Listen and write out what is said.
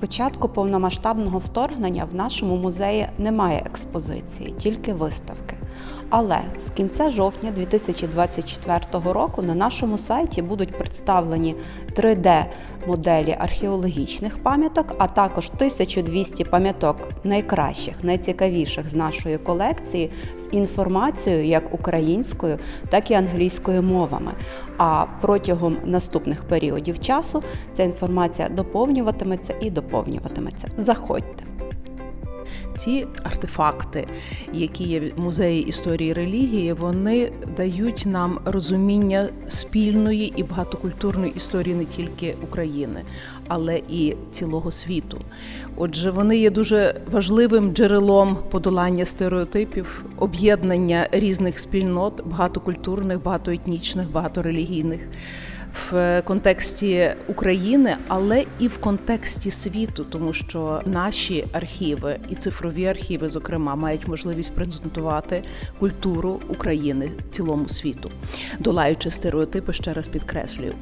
початку повномасштабного вторгнення в нашому музеї немає експозиції, тільки виставки. Але з кінця жовтня 2024 року на нашому сайті будуть представлені 3D-моделі археологічних пам'яток, а також 1200 пам'яток найкращих, найцікавіших з нашої колекції з інформацією як українською, так і англійською мовами. А протягом наступних періодів часу ця інформація доповнюватиметься і доповнюватиметься. Заходьте. Ці артефакти, які є в музеї історії релігії, вони дають нам розуміння спільної і багатокультурної історії не тільки України, але і цілого світу. Отже, вони є дуже важливим джерелом подолання стереотипів, об'єднання різних спільнот, багатокультурних, багатоетнічних, багаторелігійних. В контексті України, але і в контексті світу, тому що наші архіви і цифрові архіви, зокрема, мають можливість презентувати культуру України цілому світу, долаючи стереотипи, ще раз підкреслюю,